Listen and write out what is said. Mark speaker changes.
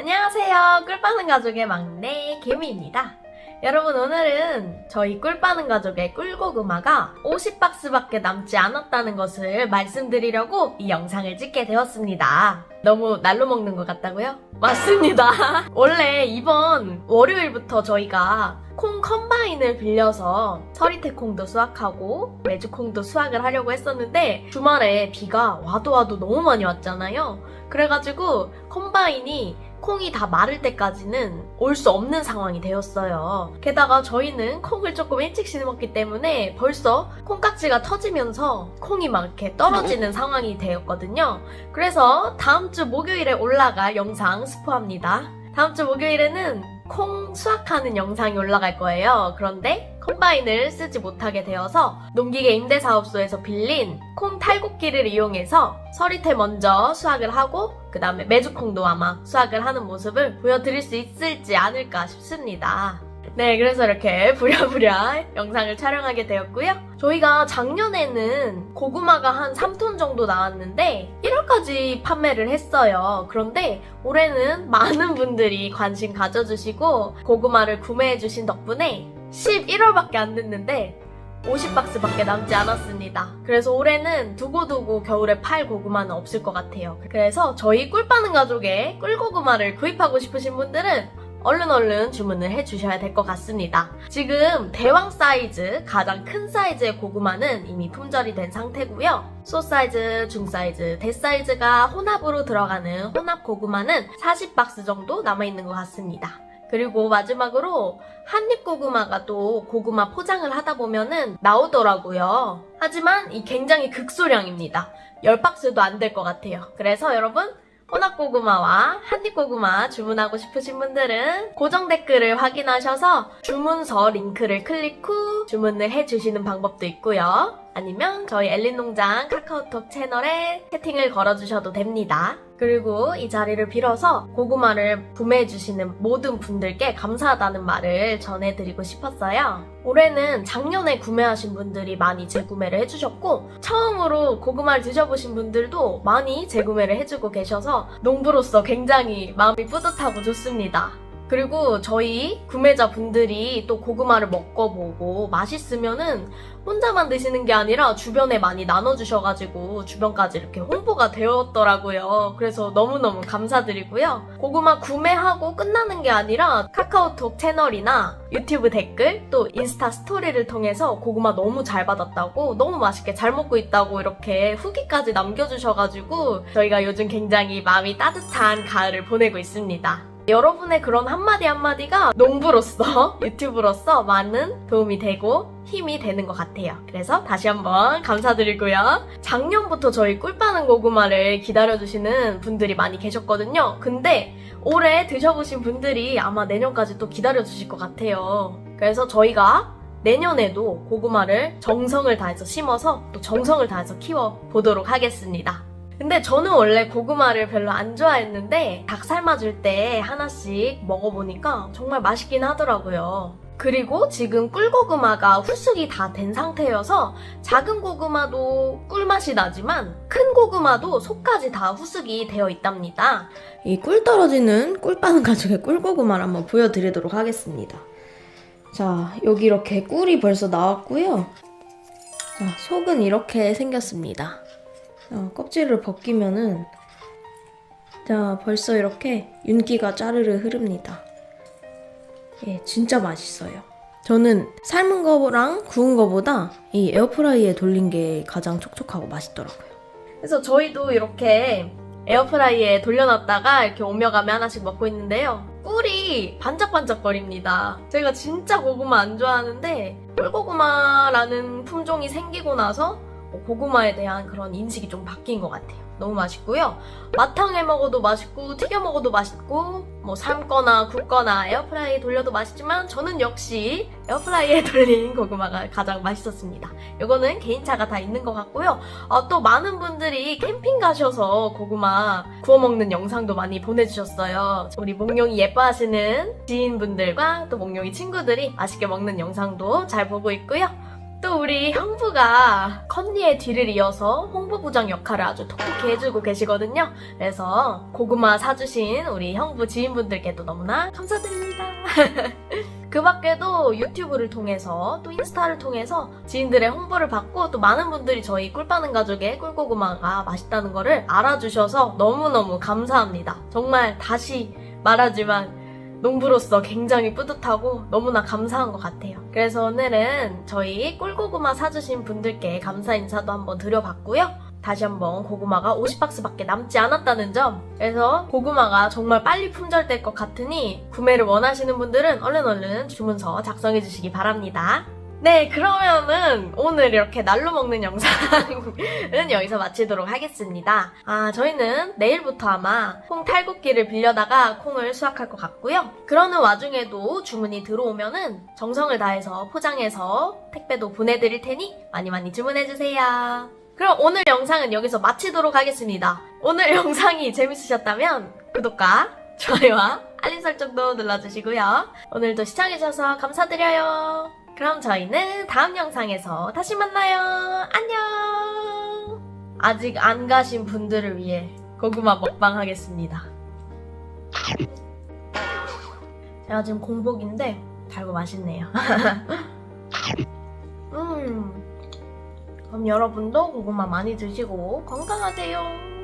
Speaker 1: 안녕하세요. 꿀빠는 가족의 막내 개미입니다. 여러분 오늘은 저희 꿀빠는 가족의 꿀고구마가 50박스밖에 남지 않았다는 것을 말씀드리려고 이 영상을 찍게 되었습니다. 너무 날로 먹는 것 같다고요? 맞습니다. 원래 이번 월요일부터 저희가 콩 컴바인을 빌려서 서리태 콩도 수확하고 메주 콩도 수확을 하려고 했었는데 주말에 비가 와도 와도 너무 많이 왔잖아요. 그래가지고 컴바인이 콩이 다 마를 때까지는 올 수 없는 상황이 되었어요. 게다가 저희는 콩을 조금 일찍 심었기 때문에 벌써 콩깍지가 터지면서 콩이 막 이렇게 떨어지는 상황이 되었거든요. 그래서 다음 주 목요일에 올라갈 영상 스포합니다. 다음 주 목요일에는 콩 수확하는 영상이 올라갈 거예요. 그런데 컴바인을 쓰지 못하게 되어서 농기계 임대사업소에서 빌린 콩 탈곡기를 이용해서 서리태 먼저 수확을 하고 그 다음에 메주콩도 아마 수확을 하는 모습을 보여드릴 수 있을지 않을까 싶습니다. 네, 그래서 이렇게 부랴부랴 영상을 촬영하게 되었고요. 저희가 작년에는 고구마가 한 3톤 정도 나왔는데 1월까지 판매를 했어요. 그런데 올해는 많은 분들이 관심 가져주시고 고구마를 구매해주신 덕분에 11월밖에 안 됐는데 50박스밖에 남지 않았습니다. 그래서 올해는 두고두고 겨울에 팔 고구마는 없을 것 같아요. 그래서 저희 꿀 빠는 가족의 꿀고구마를 구입하고 싶으신 분들은 얼른 얼른 주문을 해주셔야 될 것 같습니다. 지금 대왕 사이즈, 가장 큰 사이즈의 고구마는 이미 품절이 된 상태고요. 소 사이즈, 중 사이즈, 대 사이즈가 혼합으로 들어가는 혼합 고구마는 40박스 정도 남아있는 것 같습니다. 그리고 마지막으로 한입 고구마가 또 고구마 포장을 하다 보면은 나오더라고요. 하지만 이 굉장히 극소량입니다. 10박스도 안 될 것 같아요. 그래서 여러분 혼합고구마와 한입고구마 주문하고 싶으신 분들은 고정 댓글을 확인하셔서 주문서 링크를 클릭 후 주문을 해주시는 방법도 있고요. 아니면 저희 엘린 농장 카카오톡 채널에 채팅을 걸어주셔도 됩니다. 그리고 이 자리를 빌어서 고구마를 구매해 주시는 모든 분들께 감사하다는 말을 전해드리고 싶었어요. 올해는 작년에 구매하신 분들이 많이 재구매를 해주셨고, 처음으로 고구마를 드셔보신 분들도 많이 재구매를 해주고 계셔서 농부로서 굉장히 마음이 뿌듯하고 좋습니다. 그리고 저희 구매자분들이 또 고구마를 먹어보고 맛있으면은 혼자만 드시는 게 아니라 주변에 많이 나눠주셔가지고 주변까지 이렇게 홍보가 되었더라고요. 그래서 너무너무 감사드리고요. 고구마 구매하고 끝나는 게 아니라 카카오톡 채널이나 유튜브 댓글 또 인스타 스토리를 통해서 고구마 너무 잘 받았다고 너무 맛있게 잘 먹고 있다고 이렇게 후기까지 남겨주셔가지고 저희가 요즘 굉장히 마음이 따뜻한 가을을 보내고 있습니다. 여러분의 그런 한마디 한마디가 농부로서, 유튜브로서 많은 도움이 되고 힘이 되는 것 같아요. 그래서 다시 한번 감사드리고요. 작년부터 저희 꿀빠는 고구마를 기다려주시는 분들이 많이 계셨거든요. 근데 올해 드셔보신 분들이 아마 내년까지 또 기다려주실 것 같아요. 그래서 저희가 내년에도 고구마를 정성을 다해서 심어서 또 정성을 다해서 키워 보도록 하겠습니다. 근데 저는 원래 고구마를 별로 안 좋아했는데 닭 삶아줄 때 하나씩 먹어보니까 정말 맛있긴 하더라고요. 그리고 지금 꿀고구마가 후숙이 다 된 상태여서 작은 고구마도 꿀맛이 나지만 큰 고구마도 속까지 다 후숙이 되어 있답니다.
Speaker 2: 이 꿀 떨어지는 꿀 빠는 가족의 꿀고구마를 한번 보여드리도록 하겠습니다. 자, 여기 이렇게 꿀이 벌써 나왔고요. 자, 속은 이렇게 생겼습니다. 자, 껍질을 벗기면은 자, 벌써 이렇게 윤기가 짜르르 흐릅니다. 예, 진짜 맛있어요. 저는 삶은 거랑 구운 거보다 이 에어프라이에 돌린 게 가장 촉촉하고 맛있더라고요.
Speaker 1: 그래서 저희도 이렇게 에어프라이에 돌려놨다가 이렇게 오며 가며 하나씩 먹고 있는데요. 꿀이 반짝반짝거립니다. 제가 진짜 고구마 안 좋아하는데 꿀고구마라는 품종이 생기고 나서 고구마에 대한 그런 인식이 좀 바뀐 것 같아요. 너무 맛있고요. 마탕에 먹어도 맛있고 튀겨 먹어도 맛있고 뭐 삶거나 굽거나 에어프라이에 돌려도 맛있지만 저는 역시 에어프라이에 돌린 고구마가 가장 맛있었습니다. 이거는 개인차가 다 있는 것 같고요. 아, 또 많은 분들이 캠핑 가셔서 고구마 구워 먹는 영상도 많이 보내주셨어요. 우리 몽룡이 예뻐하시는 지인분들과 또 몽룡이 친구들이 맛있게 먹는 영상도 잘 보고 있고요. 또 우리 형부가 컨디의 뒤를 이어서 홍보부장 역할을 아주 톡톡히 해주고 계시거든요. 그래서 고구마 사주신 우리 형부 지인분들께도 너무나 감사드립니다. 그 밖에도 유튜브를 통해서 또 인스타를 통해서 지인들의 홍보를 받고 또 많은 분들이 저희 꿀빠는 가족의 꿀고구마가 맛있다는 거를 알아주셔서 너무너무 감사합니다. 정말 다시 말하지만 농부로서 굉장히 뿌듯하고 너무나 감사한 것 같아요. 그래서 오늘은 저희 꿀고구마 사주신 분들께 감사 인사도 한번 드려봤고요. 다시 한번 고구마가 50박스밖에 남지 않았다는 점. 그래서 고구마가 정말 빨리 품절될 것 같으니 구매를 원하시는 분들은 얼른 얼른 주문서 작성해 주시기 바랍니다. 네, 그러면은 오늘 이렇게 날로 먹는 영상은 여기서 마치도록 하겠습니다. 아, 저희는 내일부터 아마 콩 탈곡기를 빌려다가 콩을 수확할 것 같고요. 그러는 와중에도 주문이 들어오면은 정성을 다해서 포장해서 택배도 보내드릴 테니 많이 많이 주문해주세요. 그럼 오늘 영상은 여기서 마치도록 하겠습니다. 오늘 영상이 재밌으셨다면 구독과 좋아요와 알림 설정도 눌러주시고요. 오늘도 시청해주셔서 감사드려요. 그럼 저희는 다음 영상에서 다시 만나요. 안녕! 아직 안 가신 분들을 위해 고구마 먹방 하겠습니다. 제가 지금 공복인데 달고 맛있네요. 음. 그럼 여러분도 고구마 많이 드시고 건강하세요.